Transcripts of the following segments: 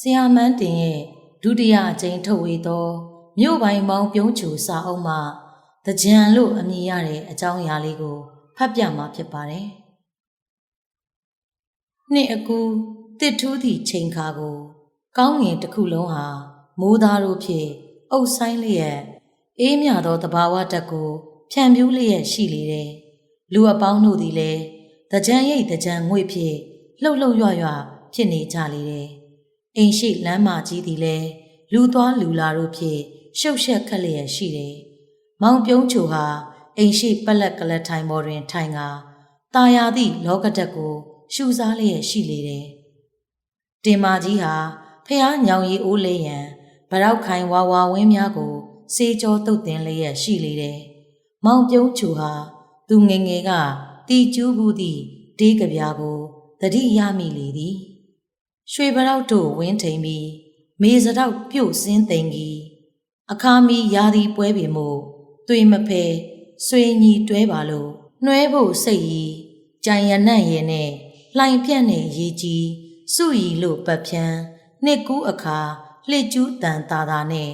ဆရာမန်းတင်ရဲ့ဒုတိယအကြိမ်ထုတ်ဝေသောမြို့ပိုင်မောင်ပြုံးချူစာအုပ်မှတကြံလို့အမည်ရတဲ့အကြောင်းအရာလေးကိုဖတ်ပြမှာဖြစ်ပါတယ်။နှစ်အကူတစ်ထူးသည့်ချိန်ခါကို ကောင်းငင်တစ်ခုလုံးဟာမိုးသားတို့ဖြင့်အုပ်ဆိုင်လျက်အေးမြသောတဘာဝတက်ကိုဖြန့်ဖြူးလျက်ရှိလေတယ်။လူအပေါင်းတို့သည်လည်းတကြံရိတ်တကြံငွေ့ဖြင့်လှုပ်လှုပ်ရွရွဖြစ်နေကြလေတယ်။ အိမ်ရှိလမ်းမကြီးသည်လည်းလူသွားလူလာတို့ဖြင့်ရှုပ်ရှက်ခက်လျက်ရှိတယ်။မောင်ပြုံးချိုဟာအိမ်ရှိပက်လက်ကလတ်ထိုင်ပေါ်တွင် ထိုင်ကာตาယာသည့်လောကတက်ကို ရှူစားလျက်ရှိလေတယ်။တင်မာကြီးဟာဖះညောင်ရီအိုးလေးရန်ဗရောက်ခိုင်ဝါဝါဝင်းများကို စေကြောတုတ်တင်လျက်ရှိလေတယ်။မောင်ပြုံးချိုဟာသူငယ်ငယ်ကတီကျူးဘူးသည့်တေးကဗျာကိုတတိရမိလေသည် ရွှေဗရောက်တို့ဝင်းထိန်ပြီးမေစတော့ပြုတ်စင်းသိင်ကြီးအခါမီရာဒီပွဲပင်မို့သွေမဖဲဆွေညီတွဲပါလို့နှွဲဖို့စိတ်ရီကြံရနန့်ရဲ့နဲ့လှိုင်ပြက်နဲ့ရေကြီးစုရီလို့ပတ်ဖြန်းနှစ်ကူးအခါလှစ်ကျူးတန်တာတာနဲ့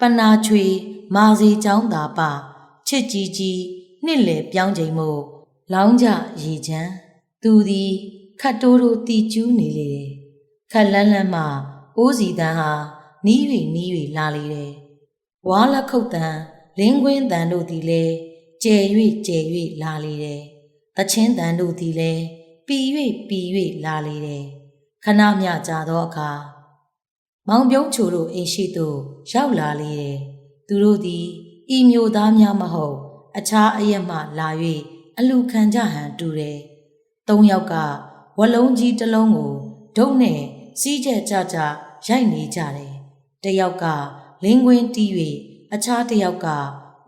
ပနာချွေမာစီချောင်းသာပချစ်ကြီးကြီးနှစ်လေပြောင်းချိန်မို့လောင်းကြရေချမ်းသူသည်ခတ်တိုးတို့တီကျူးနေလေတယ် ခက်လန်းလန်းမှအိုးစီတန်းဟာနီး၍နီး၍လာလေတယ်။ဝါလက်ခုတ်တန်းလင်းကွင်းတန်းတို့သည်လည်းကျဲ၍ကျဲ၍လာလေတယ်။တချင်းတန်းတို့သည်လည်းပီ၍ပီ၍လာလေတယ်။ခဏမျှကြာသောအခါမောင်ပြုံးချိုတို့အိမ်ရှိသို့ရောက်လာလေတယ်။သူတို့သည်ဤမျိုးသားများမဟုတ် အခြားအရက်မှလာ၍အလူခံကြဟန်တူတယ်။သုံးယောက်ကဝလုံးကြီးတစ်လုံးကိုဒုတ်နဲ့ စီးကြကြကြရိုက်နေကြတယ်။တယောက်ကလင်းကွင်းတီး၍အခြားတယောက်က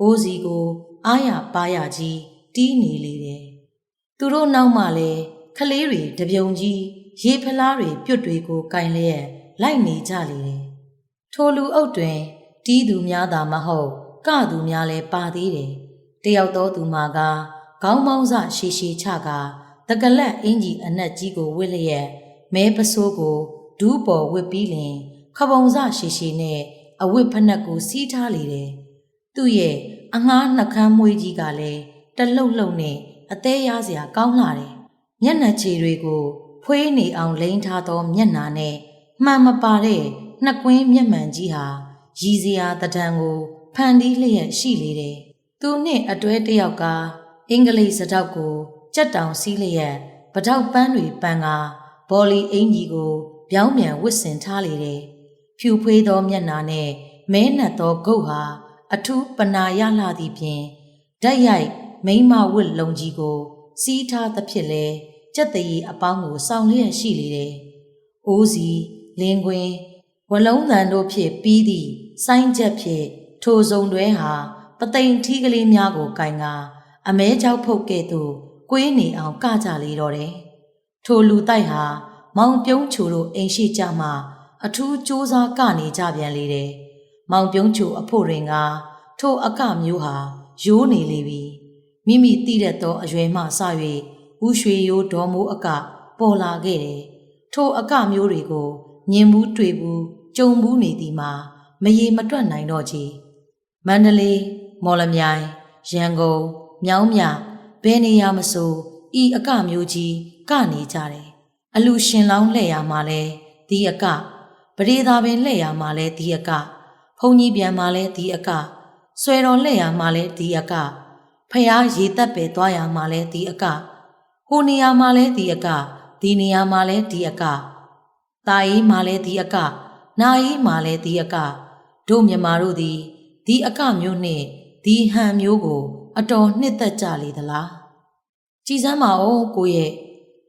အိုးစီကို အားရပါရကြီးတီးနေလေတယ်။သူတို့နောက်မှလည်းခလေးတွေတပြုံကြီးရေဖလားတွေပြုတ်တွေကိုကင်လျက်လိုက်နေကြလေတယ်။ထိုလူအုပ်တွင်တီးသူများသာမဟုတ်ကသူများလည်းပါသေးတယ်။တယောက်သောသူမှာကခေါင်းပေါင်းစရှည်ရှည်ချကတကလက်အင်ကြီးအနက်ကြီးကိုဝစ်လျက်မဲပစိုးကို ဒူးပေါ်ဝစ်ပြီးလင်ခပုံစရှည်ရှည်နဲ့အဝတ်ဖက်နှက်ကိုစီးထားလေတယ်။သူ့ရဲ့အငှားနှကမ်းမွေးကြီးကလည်းတလှုပ်လှုပ်နဲ့အသေးရစရာကောင်းလာတယ်။မျက်နှာချေတွေကိုဖွေးနေအောင်လိမ့်ထားသောမျက်နှာနဲ့မှန်မပါတဲ့နှစ်ကွင်းမျက်မှန်ကြီးဟာရည်စရာတဒံကိုဖန်တီးလျက်ရှိလေတယ်။သူနဲ့အတွဲတစ်ယောက်ကအင်္ဂလိပ်စတောက်ကိုကြက်တောင်စီးလျက်ပတောက်ပန်းတွေပန်းကားဘော်လီအင်ကြီးကို ပြောင်းပြန်ဝစ်စင်ထားလေတယ်။ဖြူဖွေးသောမျက်နှာနဲ့မဲနက်သောဂုတ်ဟာအထူးပနာရလာသည့်ဖြင့်ဓာတ်ရိုက်မိမဝစ်လုံးကြီးကို စီးထားသဖြင့်လဲကြက်တရီအပေါင်းကိုစောင့်လျက်ရှိလေတယ်။အိုးစီလင်းကွင်းဝလုံးသံတို့ဖြင့်ပြီးသည့်ဆိုင်းချက်ဖြင့်ထိုစုံတွဲဟာပသိမ်ထီးကလေးများကိုကင်ကာအမဲချောက်ဖုတ်ကဲ့သို့ကွေးနေအောင်ကကြလေတော့တယ်။ထိုလူတိုက်ဟာ မောင်ပြုံးချိုတို့အိမ်ရှိကြမှအထူးစူးစမ်းကနေကြပြန်လေတယ်။မောင်ပြုံးချိုအဖို့ရင်ကထိုအကမျိုးဟာရိုးနေလေပြီ။မိမိတိတဲ့သောအရွယ်မှစ၍ဦးရွှေရိုးဒေါ်မိုးအကပေါ်လာခဲ့တယ်။ထိုအကမျိုးတွေကိုမြင်ဘူးတွေ့ဘူးကြုံဘူးနေသည်မှာမရေမတွက်နိုင်တော့ချေမန္တလေးမော်လမြိုင်ရန်ကုန်မြောင်းမြဘယ်နေရာမဆိုဤအကမျိုးကြီးကနေကြတယ် အလူရှင်လောင်းလှဲ့ရမှာလဲဒီအကပရိသာပင်လှဲ့ရမှာလဲဒီအကဖုန်ကြီးပြန်မှာလဲဒီအကဆွဲတော်လှဲ့ရမှာလဲဒီအကဖះရေတက်ပဲသွားရမှာလဲဒီအကဟိုနေရာမှာလဲဒီအကဒီနေရာမှာလဲဒီအကတာအေးမှာလဲဒီအကနာအေးမှာလဲဒီအကတို့မြမာတို့သည်ဒီအကမျိုးနှင့်ဒီဟန်မျိုးကို အတော်နှစ်သက်ကြလေသလားကြည်စမ်းပါဦးကိုရဲ့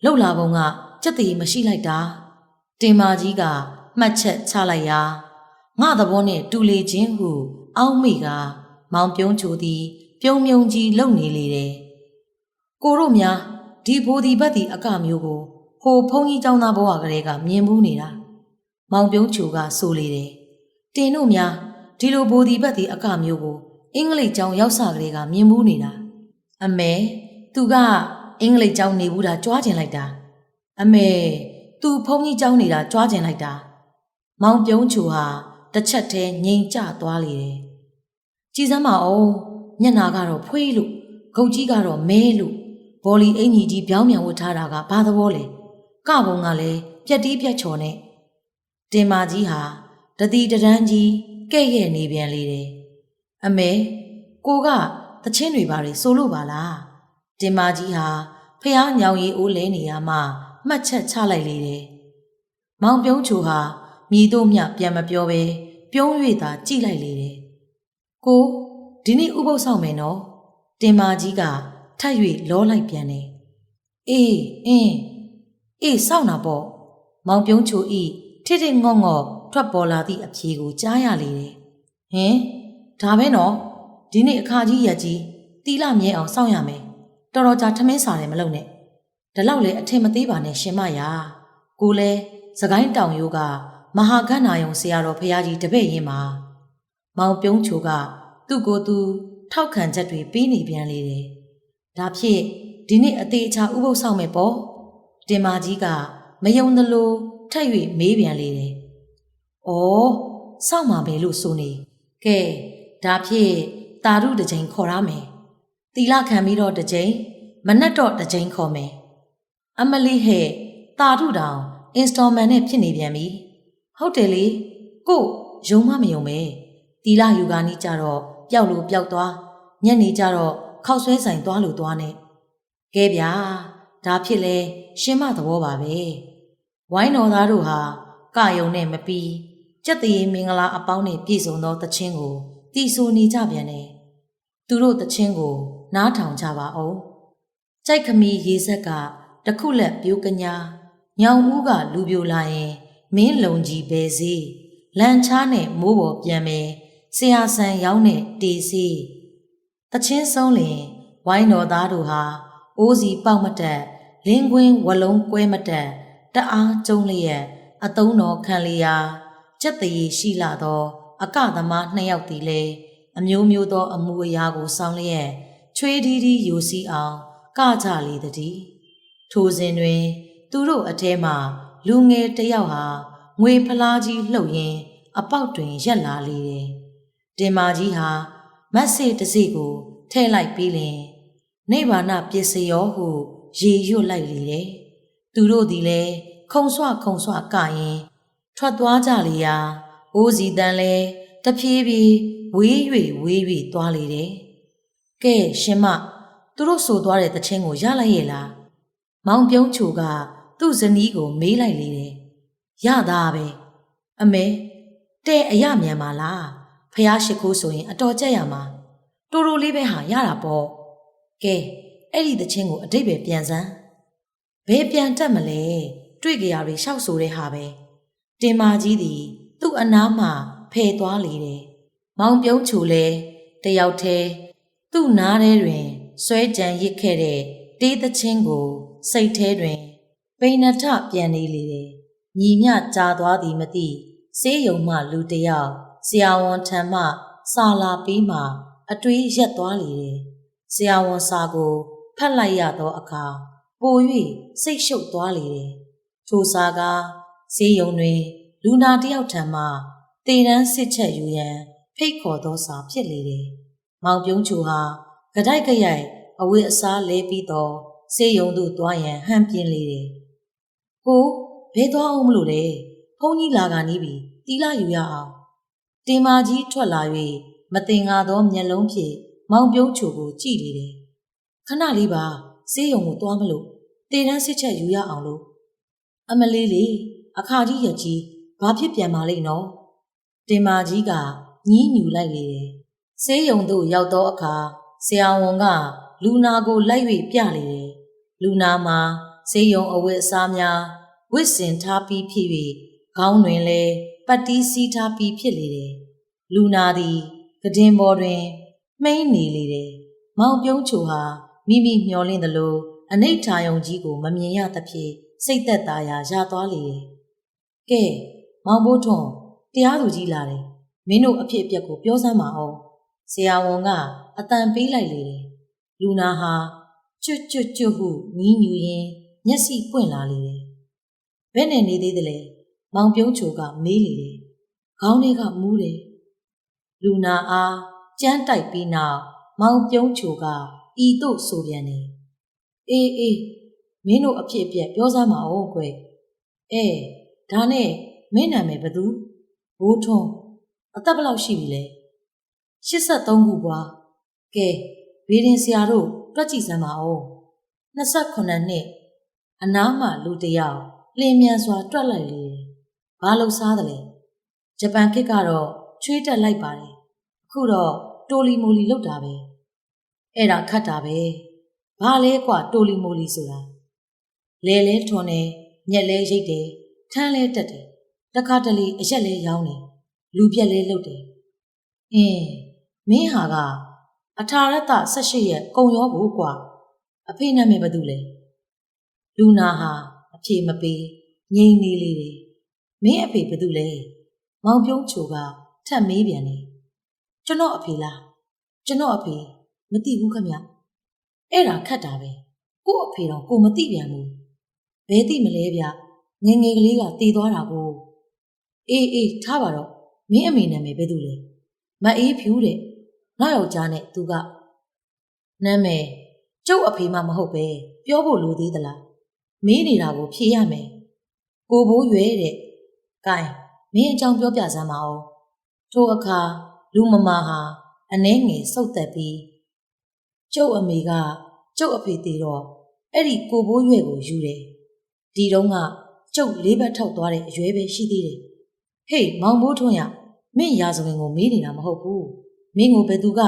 လှုပ်လာပုံက ချက်တည်မရှိလိုက်တာတင်မာကြီးကမှတ်ချက်ချလိုက်ရာငါသဘောနဲ့တူလေခြင်းဟု အောက်မိက မောင်ပြုံးချိုသည် ပြုံးမြုံကြီးလုံနေလေတယ်ကိုတို့များဒီဘိုဒီဘက်ဒီအကမျိုးကိုဟိုဖုန်းကြီးចောင်းသားဘဝကလေးကမြင်ဘူးနေတာမောင်ပြုံးချိုကဆိုလေတယ်တင်တို့များဒီလိုဘိုဒီဘက်ဒီအကမျိုးကိုအင်္ဂလိပ်ကျောင်းရောက်စာကလေးကမြင်ဘူးနေတာအမေသူကအင်္ဂလိပ်ကျောင်းနေဘူးတာကြွားကျင်လိုက်တာ အမေသူဖုန်းကြီးကျောင်းနေတာကြွားကျင်လိုက်တာမောင်ပြုံးချူဟာတစ်ချက်တည်းငြိမ်ကျသွားလေတယ်ကြည်စမ်းမအောင်မျက်နာကတော့ဖွေးလို့ဂုတ်ကြီးကတော့မဲလို့ဘော်လီအင်ကြီးကြီးပြောင်းပြန်ဝတ်ထားတာကဘာသဘောလဲကဘုံကလည်းပြက်တီးပြက်ချော်နဲ့တင်မာကြီးဟာတတိတရန်းကြီးကဲ့ရဲ့နေပြန်လေတယ်အမေကိုကတချင်းတွေပါလေဆိုလို့ပါလားတင်မာကြီးဟာဖះညောင်ရီအိုးလဲနေရမှ မှတ်ချက်ချလိုက်လေတယ်မောင်ပြုံးချူဟာမြည်တို့မြပြန်မပြောပဲပြုံး၍သာကြည့်လိုက်လေတယ်ကိုဒီနေ့ဥပုပ်ဆောင်မယ်နော်တင်မာကြီးကထပ်၍လောလိုက်ပြန်တယ်အေးအင်းအေးစောင့်တာပေါ့မောင်ပြုံးချူဤထိထိငေါ့ငေါ့ထွက်ပေါ်လာသည့်အဖြေကိုကြားရလေတယ်ဟင်ဒါပဲနော်ဒီနေ့အခါကြီးရက်ကြီးတီလာမြဲအောင်စောင့်ရမယ်တော်တော်ကြာထမင်းစားတယ်မလုပ်နဲ့ ဒါလောက်လေအထင်မသေးပါနဲ့ရှင်မယာကိုလဲစကိုင်းတောင်ရိုးကမဟာကဏ္ဍာယုံဆရာတော်ဖရာကြီးတပည့်ရင်မှာမောင်ပြုံးချိုကသူ့ကိုယ်သူ ထောက်ခံချက်တွေပေးနေပြန်လေတယ်ဒါဖြစ်ဒီနေ့အသေးအချာဥပုပ်ဆောင်မယ်ပေါ့တင်မာကြီးကမယုံသလိုထက်၍မေးပြန်လေတယ်။အော်စောင့်မှာပဲလို့ဆိုနေ။ကဲဒါဖြစ်တာရုတစ်ချိန်ခေါ်ရမယ်။တီလာခံပြီးတော့တစ်ချိန်မနက်တော့တစ်ချိန်ခေါ်မယ်။ အမလီဟဲ့တာရုတောင် installment နဲ့ဖြစ်နေပြန်ပြီ။ဟုတ်တယ်လေကိုယုံမမယုံပဲ။တီလာယူကာနီးကြတော့ပျောက်လို့ပျောက်သွားညနေကျတော့ခောက်ဆွဲဆိုင်သွားလို့သွားနဲ့။ကဲဗျာဒါဖြစ်လဲရှင်းမသဘောပါပဲ။ဝိုင်းတော်သားတို့ဟာကယုံနဲ့မပီးကြက်တရေမင်္ဂလာအပေါင်းနဲ့ပြည့်စုံသောတခြင်းကိုတီဆိုနေကြပြန်တယ်။သူတို့တခြင်းကို နားထောင်ကြပါအောင်။ကြိုက်ခမီရေဆက်က တခုလက်ပြိုးကညာညောင်ဦးကလူပြိုလာရင်မင်းလုံကြီးပဲစီလန်ချားနဲ့မိုးပေါ်ပြန်မယ်ဆရာဆန်ရောင်းနဲ့တေစီတချင်းဆုံးလင်ဝိုင်းတော်သားတို့ဟာအိုးစီပေါက်မတက်လင်းကွင်းဝလုံးကွဲမတက်တအားကျုံလျက်အတုံးတော်ခံလျာကြက်တရီရှိလာသော အကသမားနှစ်ယောက်သည်လည်းအမျိုးမျိုးသော အမှုအရာကိုစောင်းလျက်ချွေးဒီဒီယူစီအောင်ကကြလေသည် ထိုစဉ်တွင် သူတို့အထဲမှလူငယ်တစ်ယောက်ဟာငွေဖလားကြီးလှုပ်ရင်းအပေါက်တွင်ရက်လာလေတယ်တင်မာကြီးဟာမတ်စေတစီကိုထဲ့လိုက်ပြီးလင်နေဘာနာပစ္စယောဟုရေရွတ်လိုက်လေတယ်သူတို့သည်လည်းခုံဆွခုံဆွကရင်ထွက်သွားကြလေရာအိုးစီတန်လဲတဖြည်းဖြည်းဝေး၍ဝေး၍သွားလေတယ်။ကဲရှင်မသူတို့ဆိုသွားတဲ့တခြင်းကိုရလိုက်ရဲ့လား။ မောင်ပြုံးချိုကသူ့ဇနီးကိုမေးလိုက်လေတယ်။ရသားပဲ။အမေတဲ့အရမြန်ပါလား။ဖះရှိခိုးဆိုရင်အတော်ကြက်ရမှာ။တူတူလေးပဲဟာရတာပေါ့။ကဲအဲ့ဒီတခြင်းကိုအတိတ်ပဲပြန်စမ်း။ဘယ်ပြန်တက်မလဲ။တွေ့ကြရတွေရှောက်ဆိုတဲ့ဟာပဲ။တင်မာကြီးသည်သူ့အနားမှဖယ်သွားလေတယ်။မောင်ပြုံးချိုလဲတယောက်တည်းသူ့နားထဲတွင်ဆွဲကြံရစ်ခဲ့တဲ့တေးသချင်းကို စိတ်ထဲတွင် ပိဏထပြန်နေလေတယ်။ညီမျှကြာသွားသည်မသိစေးယုံမှလူတစ်ယောက်ဆရာဝန်ထံမှစာလာပြီးမှအတွေးရက်သွားလေတယ်။ဆရာဝန်စာကိုဖတ်လိုက်ရသောအခါပို၍စိတ်ရှုပ်သွားလေတယ်။ထိုစာကစေးယုံတွင် လူနာတစ်ယောက်ထံမှတေတန်းစစ်ချက်ယူရန်ဖိတ်ခေါ်သောစာဖြစ်လေတယ်။မောင်ပြုံးချူဟာကြတိုက်ကြရိုက်အဝိအစားလဲပြီးတော့ စေယုံသို့သွားရန်ဟန်ပြင်းလေတယ်။ကိုဘဲသွားအောင်မလို့လေ။ဖုန်းကြီးလာကနီးပြီတီလာယူရအောင်။တင်မာကြီးထွက်လာ၍မတင်ငါသောမျက်လုံးဖြင့်မောင်ပြုံးချူကိုကြည့်လေတယ်။ခဏလေးပါစေယုံကိုသွားမလို့တေတန်းစစ်ချက်ယူရအောင်လို့အမလေးလေးအခါကြီးရကြီးဘာဖြစ်ပြန်ပါလိမ့်နော်တင်မာကြီးကညည်းညူလိုက်လေတယ်ဆေးရုံသို့ရောက်သောအခါဆရာဝန်ကလူနာကိုလိုက်၍ပြလေတယ် လူနာမှာဆေးရုံအဝတ်အစားများဝတ်ဆင်ထားပြီးဖြစ်၍ခေါင်းတွင်လည်းပတ်တီးစီးထားပြီးဖြစ်လေတယ်လူနာသည်ကဒင်ပေါ်တွင်မှိန်းနေလေတယ်မောင်ပြုံးချိုဟာမိမိမျောလင့်သလိုအနိဋ္ဌာယုံကြီးကိုမမြင်ရသဖြင့်စိတ်သက်သာရာရသွားလေတယ်ကဲမောင်ဘိုးထွန်းတရားသူကြီးလာတယ်မင်းတို့အဖြစ်အပျက်ကိုပြောစမ်းပါအောင်ဆရာဝန်ကအတန်ပေးလိုက်လေတယ်လူနာဟာ ကျွတ်ကျွတ်ကျွတ်ဟုညီးညူရင်းမျက်စိပွင့်လာလေတယ်ဘယ်နဲ့နေသေးသလဲမောင်ပြုံးချိုကမေးလေတယ်ခေါင်းထဲကမူးတယ်လူနာအားကြမ်းတိုက်ပြီးနောက်မောင်ပြုံးချိုကဤသို့ဆိုပြန်တယ်အေးအေးမင်းတို့အဖြစ်အပျက်ပြောစမ်းပါဦးကွယ်အဲဒါနဲ့မင်းနာမည်ဘသူဘိုးထွန်းအသက်ဘယ်လောက်ရှိပြီလဲ83ခုပွားကဲဘေးရင်ဆရာတို့ တွက်ကြည့်စမ်းပါဦး28နှစ်အနားမှလူတစ်ယောက်လင်းမြန်စွာတွက်လိုက်လေဘာလို့စားတယ်လဲဂျပန်ခေတ်ကတော့ချွေးတက်လိုက်ပါတယ်အခုတော့တိုလီမိုလီလောက်တာပဲအဲ့ဒါခတ်တာပဲဘာလဲကွာတိုလီမိုလီဆိုတာလဲလဲထွန်တယ်ညက်လဲရိတ်တယ်ထမ်းလဲတက်တယ်တခါတလေအရက်လဲရောင်းတယ်လူပြက်လဲလှုပ်တယ်အင်းမင်းဟာက အထာရတ18ရက်ကုံရောဘူးကွာအဖေနာမည်ဘာတူလဲလူနာဟာအဖေမပေးငိမ့်နေလေတယ်မင်းအဖေဘာတူလဲမောင်ပြုံးချိုကထပ်မေးပြန်တယ်ကျွန်တော်အဖေလားကျွန်တော်အဖေမသိဘူးခမအဲ့ဒါခတ်တာပဲကို့အဖေတော့ကိုမသိပြန်ဘူးဘယ်သိမလဲဗျငယ်ငယ်ကလေးကတည်သွားတာကိုအေးအေးထားပါတော့မင်းအမေနာမည်ဘယ်သူလဲမအေးဖြူတဲ့ နောက်ယောက်ျားနဲ့သူကနာမည်ကျုပ်အဖေမှမဟုတ်ပဲပြောဖို့လိုသေးသလားမေးနေတာကိုဖြေရမယ်ကိုဘိုးရွယ်တဲ့ကဲမင်းအကြောင်းပြောပြစမ်းပါဦးထိုအခါလူမမာဟာအနှဲငယ်စုတ်သက်ပြီးကျုပ်အမေကကျုပ်အဖေသေးတော့အဲ့ဒီကိုဘိုးရွယ်ကိုယူတယ်ဒီတုန်းကကျုပ်လေးဘက်ထောက်သွားတဲ့အရွယ်ပဲရှိသေးတယ်ဟေးမောင်ဘိုးထွန်းရမင်းရာဇဝင်ကိုမေးနေတာမဟုတ်ဘူး မင်းကိုဘယ်သူက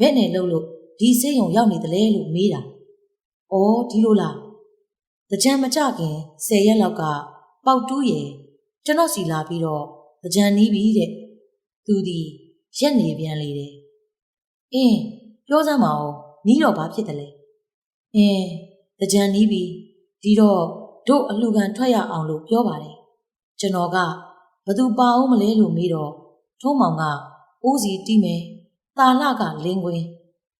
ဘဲ့နဲ့လှုပ်လို့ဒီစိတ်ယုံရောက်နေတယ်လေလို့မေးတာ။အော်ဒီလိုလား။တကြံမကြခင်၁၀ရက်လောက်ကပေါက်တူးရဲ့ကျွန်တော်စီလာပြီးတော့တကြံနီးပြီတဲ့။သူဒီရက်နေပြန်လေတယ်။အင်းပြောစမ်းပါဦးနီးတော့ဘာဖြစ်တယ်လဲ။အင်းတကြံနီးပြီဒီတော့တို့အလှခံထွက်ရအောင်လို့ပြောပါတယ်။ကျွန်တော်ကဘသူပါအောင်မလဲလို့မေးတော့ထုံးမောင်ကအိုးစီတီးမယ်။ တာလကလင်းခွင်း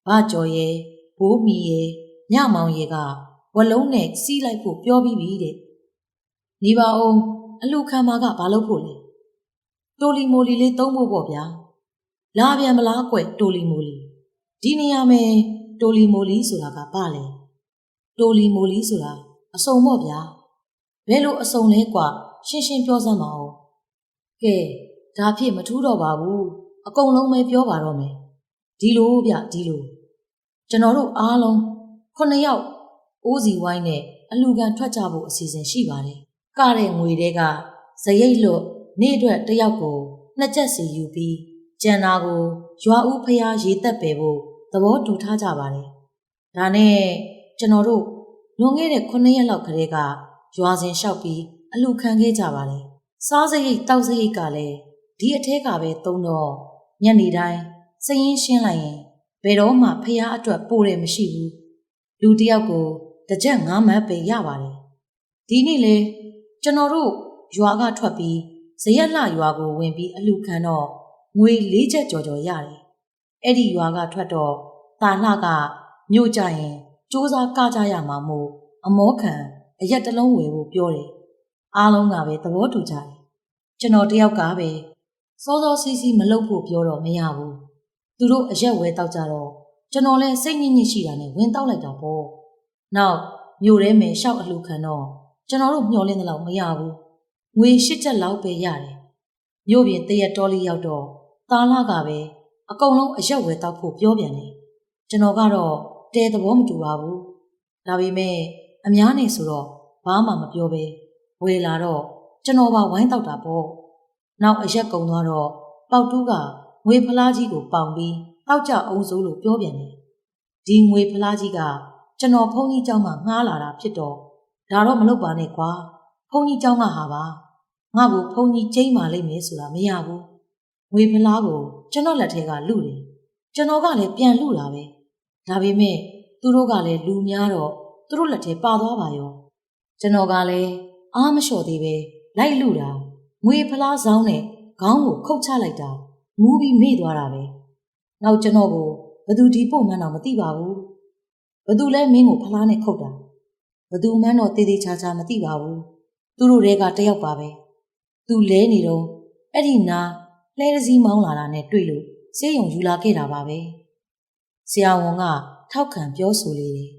ဘာကျော်ရဲ့ဘိုးမီရဲ့ညမောင်ရဲ့ကဝလုံးနဲ့စီးလိုက်ဖို့ပြောပြီးပြီတဲ့နေပါအောင်အလူခံမာကဘာလုပ်ဖို့လဲတိုလီမိုလီလေးသုံးဖို့ပေါ့ဗျာလာပြန်မလားကွတိုလီမိုလီဒီနေရာမယ်တိုလီမိုလီဆိုတာကဘာလဲတိုလီမိုလီဆိုတာအစုံပေါ့ဗျာဘယ်လိုအစုံလဲကွရှင်းရှင်းပြောစမ်းပါဦးကဲဒါဖြစ်မထူးတော့ပါဘူးအကုန်လုံးပဲပြောပါတော့မယ် ဒီလိုဗျဒီလိုကျွန်တော်တို့အားလုံးခုနှစ်ယောက်အိုးစီဝိုင်းနဲ့အလူကန်ထွက်ကြဖို့အစီအစဉ်ရှိပါတယ်။ကတဲ့ငွေတွေကဇရိတ်လွတ်နေ့အတွက်တစ်ယောက်ကိုနှစ်ချက်စီယူပြီးကျန်တာကိုရွာဦးဖျားရေသက်ပယ်ဖို့သဘောတူထားကြပါတယ်။ဒါနဲ့ကျွန်တော်တို့လွန်ခဲ့တဲ့9ရက်လောက်ကလေးကရွာစဉ်လျှောက်ပြီးအလူခံခဲ့ကြပါတယ်။စားစရိတ်တောက်စရိတ်ကလည်းဒီအထက်ကပဲသုံးတော့ညနေတိုင်း စရင်ရှင်းလိုက်ရင်ဘယ်တော့မှဖះအတွက်ပိုတယ်မရှိဘူးလူတယောက်ကိုတစ်ချက်ငါးမတ်ပဲရပါတယ်ဒီနေ့လေကျွန်တော်တို့ရွာကထွက်ပြီးဇရက်လှရွာကိုဝင်ပြီးအလူခံတော့ငွေ၄ချက်ကြော်ကြော်ရတယ်အဲ့ဒီရွာကထွက်တော့တာလှကမြို့ကြရင်စူးစားကကြရမှာမို့အမောခံအရက်တလုံးဝယ်ဖို့ပြောတယ်အားလုံးကပဲသဘောတူကြတယ်ကျွန်တော်တယောက်ကပဲစောစောစီးစီးမလုပ်ဖို့ပြောတော့မရဘူး သူတို့အရက်ဝဲတောက်ကြတော့ကျွန်တော်လည်းစိတ်ညစ်ညစ်ရှိတာနဲ့ဝင်တောက်လိုက်တာပေါ့နောက်မြို့ထဲမှာရှောက်အလှခံတော့ကျွန်တော်တို့မျှော်လင့်တဲ့လောက်မရဘူးငွေရှစ်ချက်လောက်ပဲရတယ်မြို့ပြင်တရက်တော်လေးရောက်တော့သားလာကပဲအကုန်လုံးအရက်ဝဲတောက်ဖို့ပြောပြန်တယ်ကျွန်တော်ကတော့တဲသဘောမတူပါဘူးဒါပေမဲ့အများနေဆိုတော့ဘာမှမပြောပဲဝေလာတော့ကျွန်တော်ပါဝိုင်းတောက်တာပေါ့နောက်အရက်ကုံသွားတော့ပေါက်တူးက ငွေဖလားကြီးကိုပေါင်ပြီးတောက်ကြအောင်စိုးလို့ပြောပြန်တယ်ဒီငွေဖလားကြီးကကျွန်တော်ဖုန်းကြီးเจ้าမှငှားလာတာဖြစ်တော့ဒါတော့မလုပ်ပါနဲ့ကွာဖုန်းကြီးเจ้าကဟာပါငါ့ကိုဖုန်းကြီးကျိမ့်ပါလိမ့်မယ်ဆိုတာမရဘူးငွေဖလားကိုကျွန်တော်လက်ထဲကလူတယ်ကျွန်တော်ကလည်းပြန်လူတာပဲဒါပေမဲ့သူတို့ကလည်းလူများတော့သူတို့လက်ထဲပါသွားပါရောကျွန်တော်ကလည်းအားမလျှော့သေးပဲလိုက်လူတာငွေဖလားဆောင်နဲ့ခေါင်းကိုခုတ်ချလိုက်တာ မူးပြီးမေ့သွားတာပဲနောက်ကျွန်တော်ကိုဘသူဒီပို့မှန်းတော့မသိပါဘူးဘသူလဲမင်းကိုဖလားနဲ့ခုတ်တာဘသူမှန်းတော့တေးသေးချာချာမသိပါဘူးသူတို့တွေကတယောက်ပါပဲသူလဲနေတော့အဲ့ဒီနာလှဲတစ်စီးမောင်းလာတာနဲ့တွေ့လို့စေးရုံယူလာခဲ့တာပါပဲဆရာဝန်ကထောက်ခံပြောဆိုလေတယ်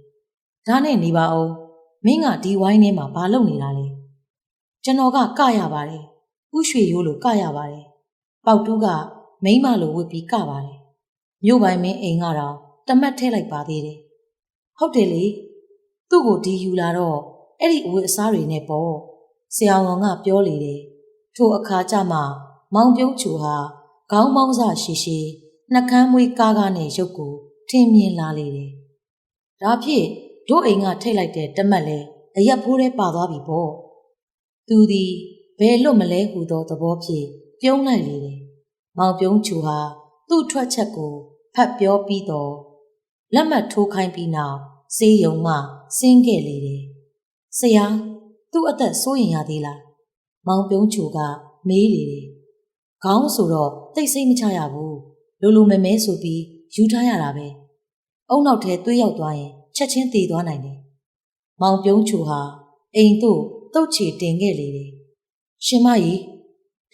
ဒါနဲ့နေပါအောင်မင်းကဒီဝိုင်းထဲမှာဘာလုပ်နေတာလဲကျွန်တော်ကကရပါတယ်ဥရွှေရိုးလိုကရပါတယ်ပေါက်တူးက မိမလိုဝစ်ပြီးကပါတယ်မြို့ပိုင်းမင်းအိမ်ကတော့တမတ်ထဲလိုက်ပါသေးတယ်ဟုတ်တယ်လေသူ့ကိုဒီယူလာတော့အဲ့ဒီအဝတ်အစားတွေနဲ့ပေါ့ဆရာဝန်ကပြောလေတယ်ထိုအခါကျမှမောင်ပြုံးချူဟာခေါင်းပေါင်းစရှိရှိနှကမ်းမွေးကားကားနဲ့ရုပ်ကိုထင်မြင်လာလေတယ်ဒါဖြင့်တို့အိမ်ကထိတ်လိုက်တဲ့တမတ်လဲအရက်ဖိုးထဲပါသွားပြီပေါ့သူသည်ဘယ်လွတ်မလဲဟူသောသဘောဖြင့်ပြုံးလိုက်လေတယ် မောင်ပြုံးချူဟာသူ့ထွက်ချက်ကိုဖတ်ပြောပြီးတော့လက်မှတ်ထိုးခိုင်းပြီးနောက်စေးယုံမှဆင်းခဲ့လေတယ်ဆရာသူ့အသက်စိုးရင်ရသေးလားမောင်ပြုံးချူကမေးလေတယ်ခေါင်းဆိုတော့တိတ်ဆိတ်မချရဘူးလိုလိုမဲမဲဆိုပြီးယူထားရတာပဲအုံနောက်ထဲသွေးရောက်သွားရင်ချက်ချင်းတည်သွားနိုင်တယ်မောင်ပြုံးချူဟာအိမ်သို့တုတ်ချေတင်ခဲ့လေတယ်ရှင်မကြီး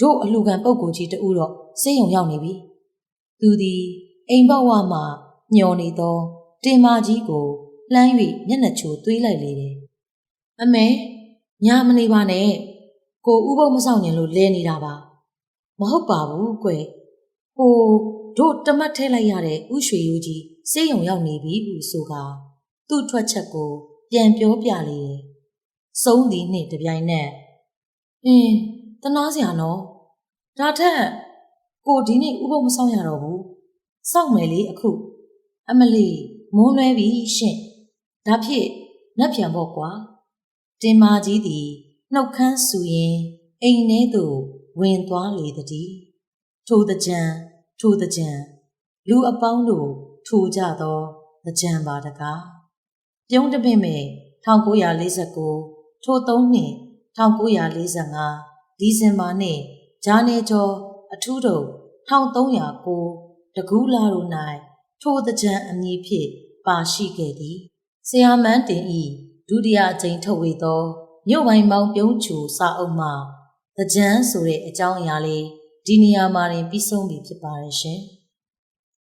တို့အလှခံပုတ်ကိုကြီးတူတော့စေးရုံရောက်နေပြီသူသည်အိမ်ဘဝမှညော်နေသောတင်မာကြီးကိုလှမ်း၍မျက်နှာချိုသွေးလိုက်လေတယ်အမေညာမနေပါနဲ့ကိုဥပုပ်မဆောင်ရင်လို့လဲနေတာပါမဟုတ်ပါဘူးကွယ်ဟိုတို့တမတ်ထဲလိုက်ရတဲ့ဥရွှေရိုးကြီးစေးရုံရောက်နေပြီဟုဆိုကသူ့ထွက်ချက်ကို ပြန်ပြောပြလေတယ်စုံးသည်နှင့်တပြိုင်နက်အင်းတနာစရာနော် ဒါထက်ကိုဒီနေ့ဥပုပ်မဆောင်ရတော့ဘူးစောင့်မယ်လေအခုအမလီမုန်းလွဲပြီရှင့်ဒါဖြစ်နှက်ပြန်ပေါ့ကွာတင်မာကြီးသည်နှုတ်ခမ်းဆူရင်အိမ်ထဲသို့ဝင်သွားလေသည်ထိုတကြံထိုတကြံလူအပေါင်းတို့ထိုကြသောတကြံပါတကားပြုံးတပင့်မဲ့1949ထို3နှစ်1945ဒီဇင်ဘာနှင့် ဂျာနေကျော်အထူးတို့1309တကူးလာတို့၌ထိုတကြံအမည်ဖြင့်ပါရှိခဲ့သည်ဆရာမန်းတင်ဤဒုတိယအကြိမ်ထုတ်ဝေသောမြို့ပိုင်းမောင်ပြုံးချူစာအုပ်မှတကြံဆိုတဲ့အကြောင်းအရာလေးဒီနေရာမှာတင်ပြီးဆုံးပြီဖြစ်ပါတယ်ရှင်။